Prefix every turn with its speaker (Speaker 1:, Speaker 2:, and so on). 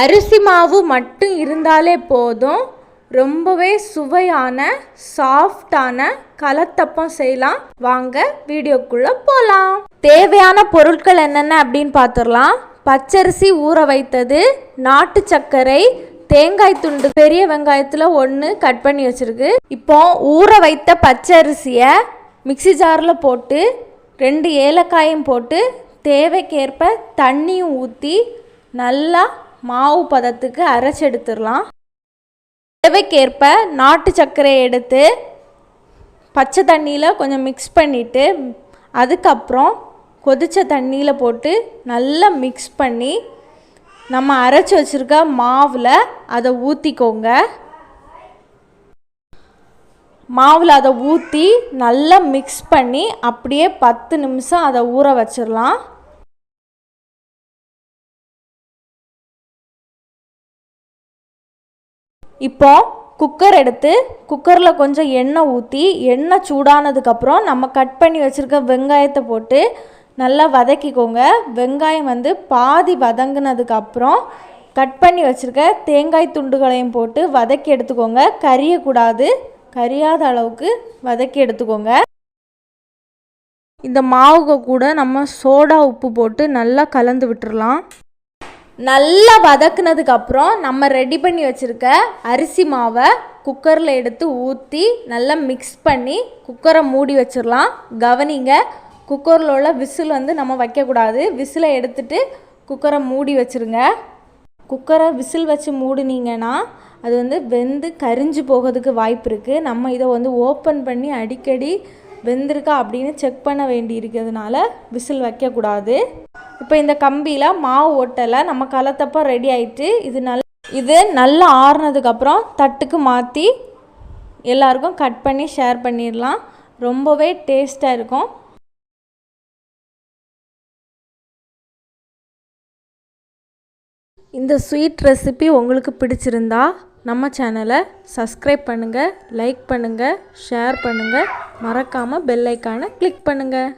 Speaker 1: அரிசி மாவு மட்டும் இருந்தாலே போதும். ரொம்பவே சுவையான சாஃப்டான கலத்தப்பம் செய்யலாம். வாங்க வீடியோக்குள்ளே போகலாம் தேவையான பொருட்கள் என்னென்ன அப்படின்னு பார்த்துடலாம் பச்சரிசி ஊற வைத்தது நாட்டு சர்க்கரை தேங்காய் துண்டு பெரிய வெங்காயத்தில் ஒன்று கட் பண்ணி வச்சுருக்கு. இப்போ ஊற வைத்த பச்சரிசியை மிக்ஸி ஜாரில் போட்டு ரெண்டு ஏலக்காயும் போட்டு தேவைக்கேற்ப தண்ணியும் ஊற்றி நல்லா மாவு பதத்துக்கு அரைச்சி எடுத்துடலாம். தேவைக்கேற்ப நாட்டு சர்க்கரையை எடுத்து பச்சை தண்ணியில் கொஞ்சம் மிக்ஸ் பண்ணிவிட்டு அதுக்கப்புறம் கொதித்த தண்ணியில் போட்டு நல்லா மிக்ஸ் பண்ணி நம்ம அரைச்சி வச்சுருக்க மாவில் அதை ஊற்றிக்கோங்க மாவில் அதை ஊற்றி நல்லா மிக்ஸ் பண்ணி அப்படியே பத்து நிமிஷம் அதை ஊற வச்சிடலாம். இப்போ குக்கர் எடுத்து குக்கரில் கொஞ்சம் எண்ணெய் ஊற்றி எண்ணெய் சூடானதுக்கப்புறம் நம்ம கட் பண்ணி வச்சுருக்க வெங்காயத்தை போட்டு நல்லா வதக்கிக்கோங்க. வெங்காயம் வந்து பாதி வதங்கினதுக்கப்புறம் கட் பண்ணி வச்சுருக்க தேங்காய் துண்டுகளையும் போட்டு வதக்கி எடுத்துக்கோங்க. கரியக்கூடாது கரியாத அளவுக்கு வதக்கி எடுத்துக்கோங்க. இந்த மாவுக்கு கூட நம்ம சோடா உப்பு போட்டு நல்லா கலந்து விட்டுடலாம் நல்லா வதக்குனதுக்கு அப்புறம் நம்ம ரெடி பண்ணி வச்சுருக்க அரிசி மாவை குக்கரில் எடுத்து ஊற்றி நல்லா மிக்ஸ் பண்ணி குக்கரை மூடி வச்சிடலாம். கவனிங்க குக்கரில் உள்ள விசில் வந்து நம்ம வைக்கக்கூடாது. விசிலை எடுத்துட்டு குக்கரை மூடி வச்சுருங்க. குக்கரை விசில் வச்சு மூடினீங்கன்னா அது வந்து வெந்து கரிஞ்சு போகிறதுக்கு வாய்ப்பு இருக்குது நம்ம இதை வந்து ஓப்பன் பண்ணி அடிக்கடி வெந்திருக்கா அப்படின்னு செக் பண்ண வேண்டி இருக்கிறதுனால விசில் வைக்கக்கூடாது. இப்போ இந்த கம்பியில் மாவு ஒட்டலை நம்ம கலத்தப்போ ரெடி ஆயிட்டு இது நல்ல இது நல்லா ஆறுனதுக்கப்புறம் தட்டுக்கு மாற்றி எல்லாருக்கும் கட் பண்ணி ஷேர் பண்ணிடலாம். ரொம்பவே டேஸ்ட்டாக இருக்கும். இந்த ஸ்வீட் ரெசிபி உங்களுக்கு பிடிச்சிருந்தா நம்ம சேனலை சப்ஸ்கிரைப் பண்ணுங்கள் லைக் பண்ணுங்கள் ஷேர் பண்ணுங்கள் மறக்காமல் பெல் ஐக்கானை கிளிக் பண்ணுங்கள்